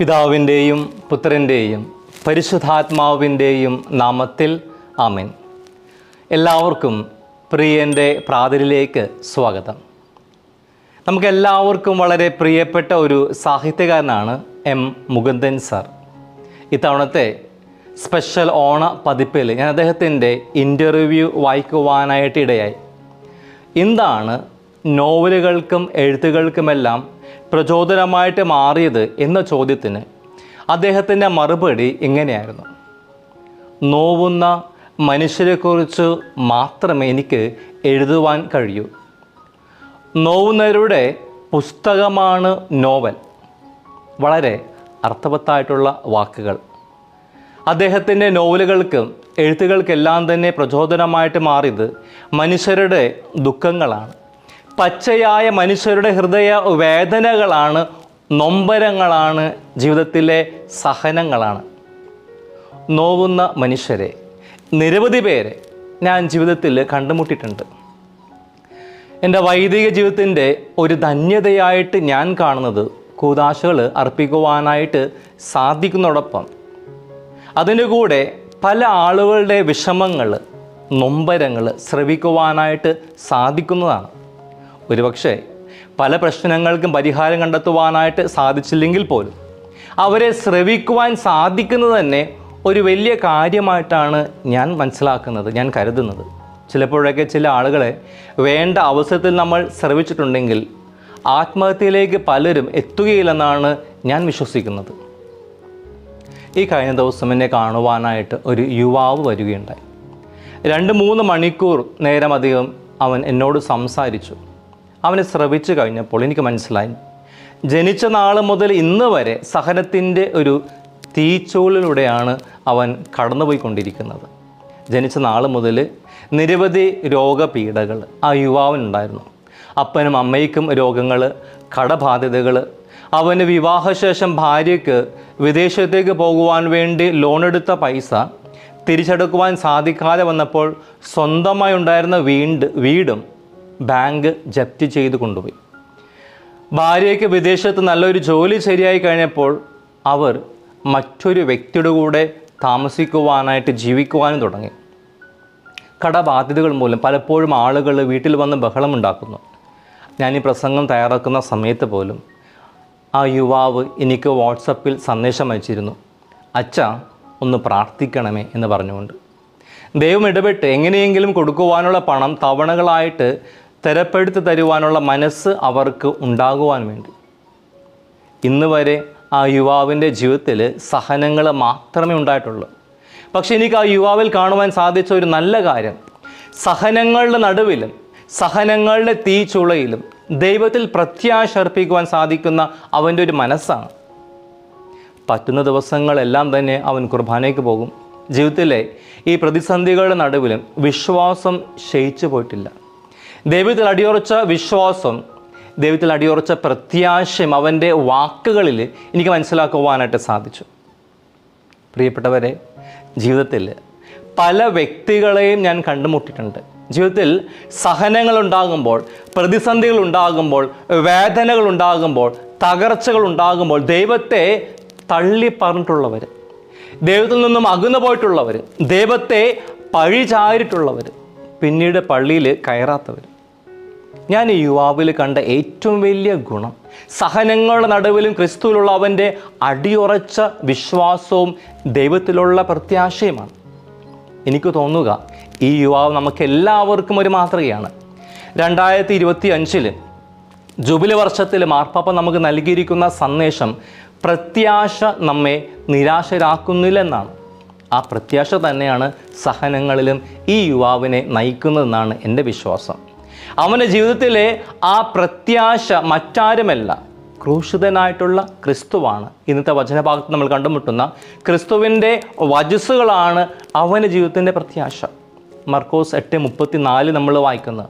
പിതാവിന്റെയും പുത്രന്റെയും പരിശുദ്ധാത്മാവിന്റെയും നാമത്തിൽ ആമൻ. എല്ലാവർക്കും പ്രിയന്റെ പ്രാതലിലേക്ക് സ്വാഗതം. നമുക്കെല്ലാവർക്കും വളരെ പ്രിയപ്പെട്ട ഒരു സാഹിത്യകാരനാണ് എം മുകുന്ദൻ സാർ. ഇത്തവണത്തെ സ്പെഷ്യൽ ഓണ പതിപ്പിൽ ഞാൻ അദ്ദേഹത്തിന്റെ ഇന്റർവ്യൂ വായിക്കുവാനായിട്ട് ഇടയായി. എന്താണ് നോവലുകൾക്കും എഴുത്തുകൾക്കുമെല്ലാം പ്രചോദനമായിട്ട് മാറിയത് എന്ന ചോദ്യത്തിന് അദ്ദേഹത്തിന്റെ മറുപടി ഇങ്ങനെയായിരുന്നു. നോവുന്ന മനുഷ്യരെക്കുറിച്ച് മാത്രമേ എനിക്ക് എഴുതുവാൻ കഴിയൂ. നോവുന്നവരുടെ പുസ്തകമാണ് നോവൽ. വളരെ അർത്ഥവത്തായിട്ടുള്ള വാക്കുകൾ. അദ്ദേഹത്തിന്റെ നോവലുകൾക്കും എഴുത്തുകൾക്കെല്ലാം തന്നെ പ്രചോദനമായിട്ട് മാറിയത് മനുഷ്യരുടെ ദുഃഖങ്ങളാണ്. പച്ചയായ മനുഷ്യരുടെ ഹൃദയ വേദനകളാണ് നൊമ്പരങ്ങളാണ് ജീവിതത്തിലെ സഹനങ്ങളാണ്. നോവുന്ന മനുഷ്യരെ നിരവധി പേരെ ഞാൻ ജീവിതത്തിൽ കണ്ടുമുട്ടിയിട്ടുണ്ട്. എന്റെ വൈദിക ജീവിതത്തിന്റെ ഒരു ധന്യതയായിട്ട് ഞാൻ കാണുന്നത് കൂതാശകൾ അർപ്പിക്കുവാനായിട്ട് സാധിക്കുന്നതോടൊപ്പം അതിന്റെ കൂടെ പല ആളുകളുടെ വിഷമങ്ങൾ നൊമ്പരങ്ങൾ ശ്രവിക്കുവാനായിട്ട് സാധിക്കുന്നതാണ്. ഒരുപക്ഷെ പല പ്രശ്നങ്ങൾക്കും പരിഹാരം കണ്ടെത്തുവാനായിട്ട് സാധിച്ചില്ലെങ്കിൽ പോലും അവരെ ശ്രവിക്കുവാൻ സാധിക്കുന്നത് തന്നെ ഒരു വലിയ കാര്യമായിട്ടാണ് ഞാൻ മനസ്സിലാക്കുന്നത് ഞാൻ കരുതുന്നത്. ചിലപ്പോഴൊക്കെ ചില ആളുകളെ വേണ്ട അവസരത്തിൽ നമ്മൾ ശ്രവിച്ചിട്ടുണ്ടെങ്കിൽ ആത്മഹത്യയിലേക്ക് പലരും എത്തുകയില്ലെന്നാണ് ഞാൻ വിശ്വസിക്കുന്നത്. ഈ കഴിഞ്ഞ ദിവസം എന്നെ കാണുവാനായിട്ട് ഒരു യുവാവ് വരികയുണ്ടായി. രണ്ട് മൂന്ന് മണിക്കൂർ നേരം അധികം അവൻ എന്നോട് സംസാരിച്ചു. അവനെ ശ്രവിച്ചു കഴിഞ്ഞപ്പോൾ എനിക്ക് മനസ്സിലായി. ജനിച്ച നാൾ മുതൽ ഇന്ന് വരെ സഹനത്തിന്റെ ഒരു തീച്ചൂളിലൂടെയാണ് അവൻ കടന്നുപോയിക്കൊണ്ടിരിക്കുന്നത്. ജനിച്ച നാൾ മുതൽ നിരവധി രോഗപീഠകൾ ആ യുവാവിനുണ്ടായിരുന്നു. അപ്പനും അമ്മയ്ക്കും രോഗങ്ങൾ കടബാധ്യതകൾ. അവന് വിവാഹശേഷം ഭാര്യയ്ക്ക് വിദേശത്തേക്ക് പോകുവാൻ വേണ്ടി ലോൺ എടുത്ത പൈസ തിരിച്ചെടുക്കുവാൻ സാധിക്കാതെ വന്നപ്പോൾ സ്വന്തമായി ഉണ്ടായിരുന്ന വീണ്ട് വീടും ബാങ്ക് ജപ്തി ചെയ്ത് കൊണ്ടുപോയി. ഭാര്യയ്ക്ക് വിദേശത്ത് നല്ലൊരു ജോലി ശരിയായി കഴിഞ്ഞപ്പോൾ അവർ മറ്റൊരു വ്യക്തിയുടെ കൂടെ താമസിക്കുവാനായിട്ട് ജീവിക്കുവാനും തുടങ്ങി. കടബാധ്യതകൾ മൂലം പലപ്പോഴും ആളുകൾ വീട്ടിൽ വന്ന് ബഹളമുണ്ടാക്കുന്നു ഞാൻ ഈ പ്രസംഗം തയ്യാറാക്കുന്ന സമയത്ത് പോലും ആ യുവാവ് എനിക്ക് വാട്സപ്പിൽ സന്ദേശം അയച്ചിരുന്നു. അച്ഛ ഒന്ന് പ്രാർത്ഥിക്കണമേ എന്ന് പറഞ്ഞുകൊണ്ട്. ദൈവം ഇടപെട്ട് എങ്ങനെയെങ്കിലും കൊടുക്കുവാനുള്ള പണം തവണകളായിട്ട് തരപ്പെടുത്തി തരുവാനുള്ള മനസ്സ് അവർക്ക് ഉണ്ടാകുവാൻ വേണ്ടി. ഇന്ന് വരെ ആ യുവാവിന്റെ ജീവിതത്തിൽ സഹനങ്ങൾ മാത്രമേ ഉണ്ടായിട്ടുള്ളൂ. പക്ഷെ എനിക്ക് ആ യുവാവിൽ കാണുവാൻ സാധിച്ച ഒരു നല്ല കാര്യം. സഹനങ്ങളുടെ നടുവിലും സഹനങ്ങളുടെ തീ ചുളയിലും ദൈവത്തിൽ പ്രത്യാശ അർപ്പിക്കുവാൻ സാധിക്കുന്ന അവന്റെ ഒരു മനസ്സാണ്. പറ്റുന്ന ദിവസങ്ങളെല്ലാം തന്നെ അവൻ കുർബാനയ്ക്ക് പോകും. ജീവിതത്തിലെ ഈ പ്രതിസന്ധികളുടെ നടുവിലും വിശ്വാസം ക്ഷയിച്ചു പോയിട്ടില്ല. ദൈവത്തിൽ അടിയുറച്ച വിശ്വാസം ദൈവത്തിൽ അടിയുറച്ച പ്രത്യാശയും അവന്റെ വാക്കുകളിൽ എനിക്ക് മനസ്സിലാക്കുവാനായിട്ട് സാധിച്ചു. പ്രിയപ്പെട്ടവരെ ജീവിതത്തിൽ പല വ്യക്തികളെയും ഞാൻ കണ്ടുമുട്ടിയിട്ടുണ്ട്. ജീവിതത്തിൽ സഹനങ്ങൾ ഉണ്ടാകുമ്പോൾ പ്രതിസന്ധികൾ ഉണ്ടാകുമ്പോൾ വേദനകൾ ഉണ്ടാകുമ്പോൾ തകർച്ചകൾ ഉണ്ടാകുമ്പോൾ ദൈവത്തെ തള്ളി പറഞ്ഞിട്ടുള്ളവർ ദൈവത്തിൽ നിന്നും അകന്നു പോയിട്ടുള്ളവർ ദൈവത്തെ പഴിചാരിട്ടുള്ളവർ പിന്നീട് പള്ളിയിൽ കയറാത്തവർ ഞാൻ ഈ യുവാവിൽ കണ്ട ഏറ്റവും വലിയ ഗുണം സഹനങ്ങളുടെ നടുവിലും ക്രിസ്തുവിലുള്ള അവന്റെ അടിയുറച്ച വിശ്വാസവും ദൈവത്തിലുള്ള പ്രത്യാശയുമാണ്. എനിക്ക് തോന്നുക ഈ യുവാവ് നമുക്ക് എല്ലാവർക്കും ഒരു മാതൃകയാണ്. രണ്ടായിരത്തി ഇരുപത്തി അഞ്ചിൽ ജൂബിലി വർഷത്തിൽ മാർപ്പാപ്പ നമുക്ക് നൽകിയിരിക്കുന്ന സന്ദേശം പ്രത്യാശ നമ്മെ നിരാശരാക്കുന്നില്ലെന്നാണ്. ആ പ്രത്യാശ തന്നെയാണ് സഹനങ്ങളിലും ഈ യുവാവിനെ നയിക്കുന്നതെന്നാണ് എന്റെ വിശ്വാസം. അവന്റെ ജീവിതത്തിലെ ആ പ്രത്യാശ മറ്റാരുമല്ല. ക്രൂശിതനായിട്ടുള്ള ക്രിസ്തുവാണ്. ഇന്നത്തെ വചനഭാഗത്ത് നമ്മൾ കണ്ടുമുട്ടുന്ന ക്രിസ്തുവിന്റെ വജസ്സുകളാണ് അവന്റെ ജീവിതത്തിന്റെ പ്രത്യാശ. മർക്കോസ് എട്ട് മുപ്പത്തി നാല് നമ്മൾ വായിക്കുന്നത്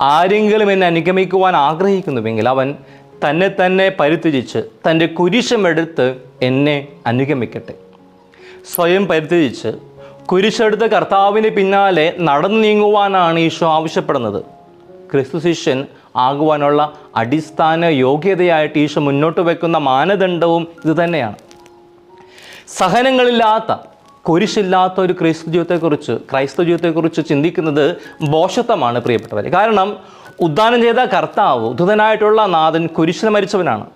ആരെങ്കിലും എന്നെ അനുഗമിക്കുവാൻ ആഗ്രഹിക്കുന്നുവെങ്കിൽ അവൻ തന്നെ തന്നെ പരിത്യജിച്ച് തന്റെ കുരിശമെടുത്ത് എന്നെ അനുഗമിക്കട്ടെ. സ്വയം പരിത്യജിച്ച് കുരിശെടുത്ത കർത്താവിന് പിന്നാലെ നടന്നു നീങ്ങുവാനാണ് ഈശോ ആവശ്യപ്പെടുന്നത്. ക്രിസ്തു ശിഷ്യൻ ആകുവാനുള്ള അടിസ്ഥാന യോഗ്യതയായിട്ട് ഈശോ മുന്നോട്ട് വെക്കുന്ന മാനദണ്ഡവും ഇതുതന്നെയാണ് സഹനങ്ങളില്ലാത്ത കുരിശില്ലാത്ത ഒരു ക്രൈസ്തു ജീവിതത്തെക്കുറിച്ച് ക്രൈസ്തവ ജീവിതത്തെക്കുറിച്ച് ചിന്തിക്കുന്നത് ബോഷത്വമാണ് പ്രിയപ്പെട്ടവരെ. കാരണം ഉദ്ദാനം ചെയ്ത കർത്താവ് ഉദ്ധതനായിട്ടുള്ള നാഥൻ കുരിശിന് മരിച്ചവനാണ്.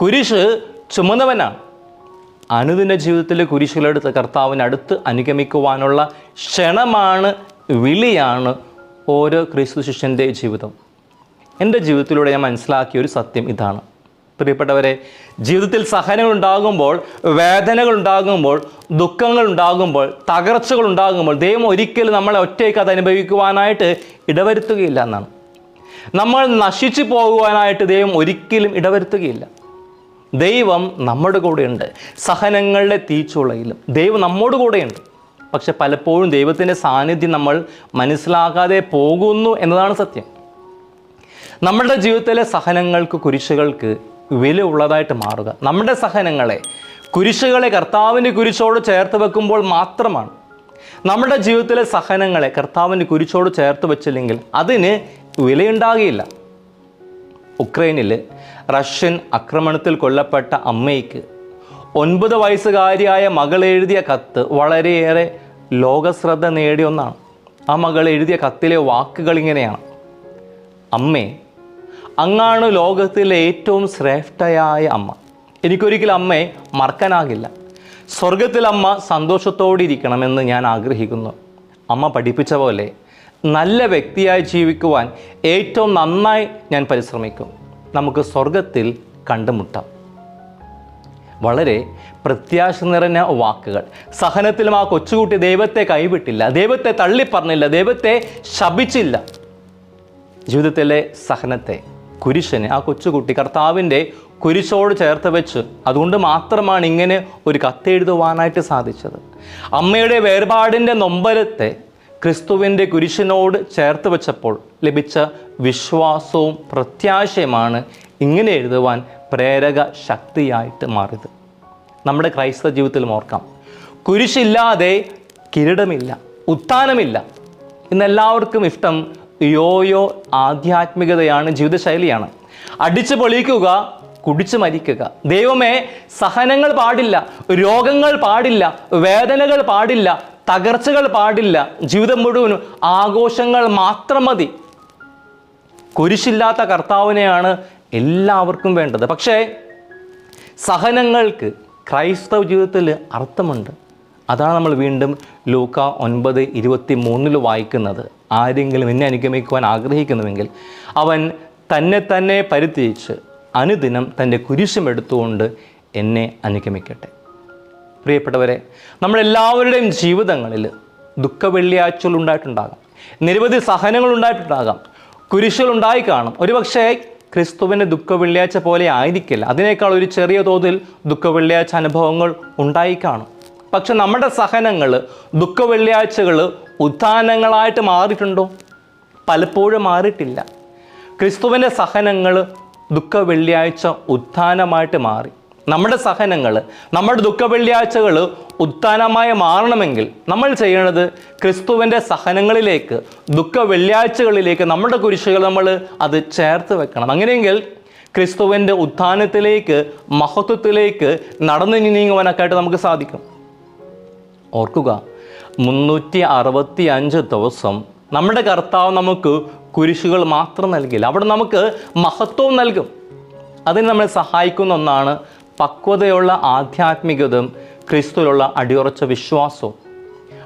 കുരിശ് ചുമന്നവനാണ്. അനുദിന ജീവിതത്തിലെ കുരിശുകളെടുത്ത് കർത്താവിനടുത്ത് അനുഗമിക്കുവാനുള്ള ക്ഷണമാണ് വിളിയാണ് ഓരോ ക്രിസ്തു ശിഷ്യന്റെ ജീവിതം. എന്റെ ജീവിതത്തിലൂടെ ഞാൻ മനസ്സിലാക്കിയ ഒരു സത്യം ഇതാണ്. പ്രിയപ്പെട്ടവരെ ജീവിതത്തിൽ സഹനങ്ങൾ ഉണ്ടാകുമ്പോൾ വേദനകൾ ഉണ്ടാകുമ്പോൾ ദുഃഖങ്ങൾ ഉണ്ടാകുമ്പോൾ തകർച്ചകൾ ഉണ്ടാകുമ്പോൾ ദൈവം ഒരിക്കലും നമ്മളെ ഒറ്റയ്ക്ക് അത് അനുഭവിക്കുവാനായിട്ട് ഇടവരുത്തുകയില്ല എന്നാണ്. നമ്മൾ നശിച്ചു പോകുവാനായിട്ട് ദൈവം ഒരിക്കലും ഇടവരുത്തുകയില്ല. ദൈവം നമ്മുടെ കൂടെയുണ്ട്. സഹനങ്ങളുടെ തീച്ചുളയിലും ദൈവം നമ്മോട് കൂടെയുണ്ട്. പക്ഷെ പലപ്പോഴും ദൈവത്തിന്റെ സാന്നിധ്യം നമ്മൾ മനസ്സിലാകാതെ പോകുന്നു എന്നതാണ് സത്യം. നമ്മുടെ ജീവിതത്തിലെ സഹനങ്ങൾക്ക് കുരിശുകൾക്ക് വില ഉള്ളതായിട്ട് മാറുക. നമ്മുടെ സഹനങ്ങളെ കുരിശുകളെ കർത്താവിന്റെ കുരിശോട് ചേർത്ത് വെക്കുമ്പോൾ മാത്രമാണ്. നമ്മുടെ ജീവിതത്തിലെ സഹനങ്ങളെ കർത്താവിന്റെ കുരിശോട് ചേർത്ത് വെച്ചില്ലെങ്കിൽ അതിന് വിലയുണ്ടാകുകയില്ല. ഉക്രൈനിൽ റഷ്യൻ ആക്രമണത്തിൽ കൊല്ലപ്പെട്ട അമ്മയ്ക്ക് ഒൻപത് വയസ്സുകാരിയായ മകൾ എഴുതിയ കത്ത് വളരെയേറെ ലോകശ്രദ്ധ നേടിയ ഒന്നാണ്. ആ മകൾ എഴുതിയ കത്തിലെ വാക്കുകൾ ഇങ്ങനെയാണ്. അമ്മേ അങ്ങാണ് ലോകത്തിലെ ഏറ്റവും ശ്രേഷ്ഠയായ അമ്മ. എനിക്കൊരിക്കലും അമ്മയെ മറക്കാനാകില്ല. സ്വർഗത്തിൽ അമ്മ സന്തോഷത്തോടെ ഇരിക്കണമെന്ന് ഞാൻ ആഗ്രഹിക്കുന്നു. അമ്മ പഠിപ്പിച്ച പോലെ നല്ല വ്യക്തിയായി ജീവിക്കുവാൻ ഏറ്റവും നന്നായി ഞാൻ പരിശ്രമിക്കും. നമുക്ക് സ്വർഗത്തിൽ കണ്ടുമുട്ടാം. വളരെ പ്രത്യാശ നിറഞ്ഞ വാക്കുകൾ. സഹനത്തിലും ആ കൊച്ചുകുട്ടി ദൈവത്തെ കൈവിട്ടില്ല ദൈവത്തെ തള്ളിപ്പറഞ്ഞില്ല ദൈവത്തെ ശപിച്ചില്ല. ജീവിതത്തിലെ സഹനത്തെ കുരിശന് ആ കൊച്ചുകുട്ടി കർത്താവിന്റെ കുരിശോട് ചേർത്ത് വെച്ച് അതുകൊണ്ട് മാത്രമാണ് ഇങ്ങനെ ഒരു കത്തെഴുതുവാനായിട്ട് സാധിച്ചത്. അമ്മയുടെ വേർപാടിന്റെ നൊമ്പരത്തെ ക്രിസ്തുവിന്റെ കുരിശിനോട് ചേർത്ത് വെച്ചപ്പോൾ ലഭിച്ച വിശ്വാസവും പ്രത്യാശയുമാണ് ഇങ്ങനെ എഴുതുവാൻ പ്രേരക ശക്തിയായിട്ട് മാറിയത്. നമ്മുടെ ക്രൈസ്തവ ജീവിതത്തിൽ ഓർക്കാം. കുരിശില്ലാതെ കിരീടമില്ല ഉത്ഥാനമില്ല. ഇന്നെല്ലാവർക്കും ഇഷ്ടം യോയോ ആധ്യാത്മികതയാണ് ജീവിതശൈലിയാണ്. അടിച്ചു പൊളിക്കുക കുടിച്ചു മരിക്കുക. ദൈവമേ സഹനങ്ങൾ പാടില്ല രോഗങ്ങൾ പാടില്ല വേദനകൾ പാടില്ല തകർച്ചകൾ പാടില്ല. ജീവിതം മുഴുവനും ആഘോഷങ്ങൾ മാത്രം മതി. കുരിശില്ലാത്ത കർത്താവിനെയാണ് എല്ലാവർക്കും വേണ്ടത്. പക്ഷേ സഹനങ്ങൾക്ക് ക്രൈസ്തവ ജീവിതത്തിൽ അർത്ഥമുണ്ട്. അതാണ് നമ്മൾ വീണ്ടും ലൂക്ക ഒൻപത് ഇരുപത്തി മൂന്നിൽ വായിക്കുന്നത്. ആരെങ്കിലും എന്നെ അനുഗമിക്കുവാൻ ആഗ്രഹിക്കുന്നുവെങ്കിൽ അവൻ തന്നെ തന്നെ പരിത്യജിച്ച് അനുദിനം തന്റെ കുരിശും എടുത്തുകൊണ്ട് എന്നെ അനുഗമിക്കട്ടെ. പ്രിയപ്പെട്ടവരെ നമ്മളെല്ലാവരുടെയും ജീവിതങ്ങളിൽ ദുഃഖ വെള്ളിയാഴ്ചകൾ ഉണ്ടായിട്ടുണ്ടാകാം. നിരവധി സഹനങ്ങൾ ഉണ്ടായിട്ടുണ്ടാകാം. കുരിശുകൾ ഉണ്ടായി കാണും. ഒരുപക്ഷേ ക്രിസ്തുവിന്റെ ദുഃഖ വെള്ളിയാഴ്ച പോലെ ആയിരിക്കില്ല. അതിനേക്കാൾ ഒരു ചെറിയ തോതിൽ ദുഃഖ വെള്ളിയാഴ്ച അനുഭവങ്ങൾ ഉണ്ടായി കാണും പക്ഷെ നമ്മുടെ സഹനങ്ങൾ ദുഃഖ വെള്ളിയാഴ്ചകൾ ഉത്ഥാനങ്ങളായിട്ട് മാറിയിട്ടുണ്ടോ? പലപ്പോഴും മാറിയിട്ടില്ല. ക്രിസ്തുവിന്റെ സഹനങ്ങൾ ദുഃഖ വെള്ളിയാഴ്ച ഉത്ഥാനമായിട്ട് മാറി. നമ്മുടെ സഹനങ്ങൾ നമ്മുടെ ദുഃഖ വെള്ളിയാഴ്ചകൾ ഉത്ഥാനമായി മാറണമെങ്കിൽ നമ്മൾ ചെയ്യേണ്ടത് ക്രിസ്തുവിന്റെ സഹനങ്ങളിലേക്ക് ദുഃഖ വെള്ളിയാഴ്ചകളിലേക്ക് നമ്മുടെ കുരിശുകൾ നമ്മൾ അത് ചേർത്ത് വെക്കണം. അങ്ങനെയെങ്കിൽ ക്രിസ്തുവിന്റെ ഉത്ഥാനത്തിലേക്ക് മഹത്വത്തിലേക്ക് നടന്നു നീങ്ങുവാനൊക്കെയായിട്ട് നമുക്ക് സാധിക്കും. ഓർക്കുക മുന്നൂറ്റി അറുപത്തി അഞ്ച് ദിവസം നമ്മുടെ കർത്താവ് നമുക്ക് കുരിശുകൾ മാത്രം നൽകില്ല. അവിടെ നമുക്ക് മഹത്വവും നൽകും. അതിന് നമ്മളെ സഹായിക്കുന്ന ഒന്നാണ് പക്വതയുള്ള ആധ്യാത്മികതയും ക്രിസ്തുവിലുള്ള അടിയുറച്ച വിശ്വാസവും.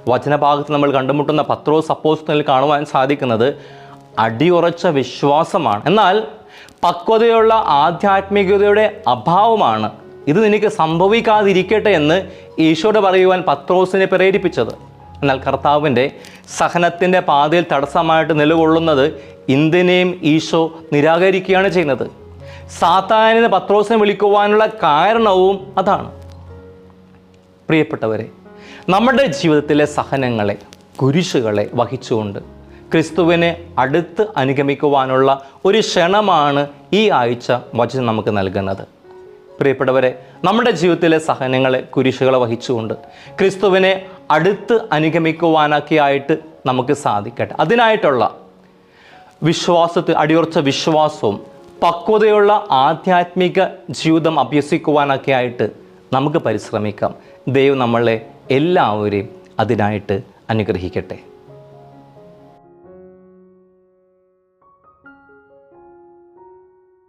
വചനഭാഗത്ത് നമ്മൾ കണ്ടുമുട്ടുന്ന പത്രോ സപ്പോസ്റ്റിൽ കാണുവാൻ സാധിക്കുന്നത് അടിയുറച്ച വിശ്വാസമാണ്. എന്നാൽ പക്വതയുള്ള ആധ്യാത്മികതയുടെ അഭാവമാണ്. ഇത് നിനക്ക് സംഭവിക്കാതിരിക്കട്ടെ എന്ന് ഈശോട് പറയുവാൻ പത്രോസിനെ പ്രേരിപ്പിച്ചത്. എന്നാൽ കർത്താവിന്റെ സഹനത്തിന്റെ പാതയിൽ തടസ്സമായിട്ട് നിലകൊള്ളുന്നത് ഇന്ത്യനെയും ഈശോ നിരാകരിക്കുകയാണ് ചെയ്യുന്നത്. സാത്താനിന് പത്രോസിനെ വിളിക്കുവാനുള്ള കാരണവും അതാണ്. പ്രിയപ്പെട്ടവരെ നമ്മുടെ ജീവിതത്തിലെ സഹനങ്ങളെ കുരിശുകളെ വഹിച്ചുകൊണ്ട് ക്രിസ്തുവിനെ അടുത്ത് അനുഗമിക്കുവാനുള്ള ഒരു ക്ഷണമാണ് ഈ ആഴ്ച വചനം നമുക്ക് നൽകുന്നത്. പ്രിയപ്പെട്ടവരെ നമ്മുടെ ജീവിതത്തിലെ സഹനങ്ങളെ കുരിശുകളെ വഹിച്ചുകൊണ്ട് ക്രിസ്തുവിനെ അടുത്ത് അനുഗമിക്കുവാനൊക്കെയായിട്ട് നമുക്ക് സാധിക്കട്ടെ. അതിനായിട്ടുള്ള വിശ്വാസത്തിൽ അടിയുറച്ച വിശ്വാസവും പക്വതയുള്ള ആധ്യാത്മിക ജീവിതം അഭ്യസിക്കുവാനൊക്കെ ആയിട്ട് നമുക്ക് പരിശ്രമിക്കാം. ദൈവം നമ്മളെ എല്ലാവരെയും അതിനായിട്ട് അനുഗ്രഹിക്കട്ടെ.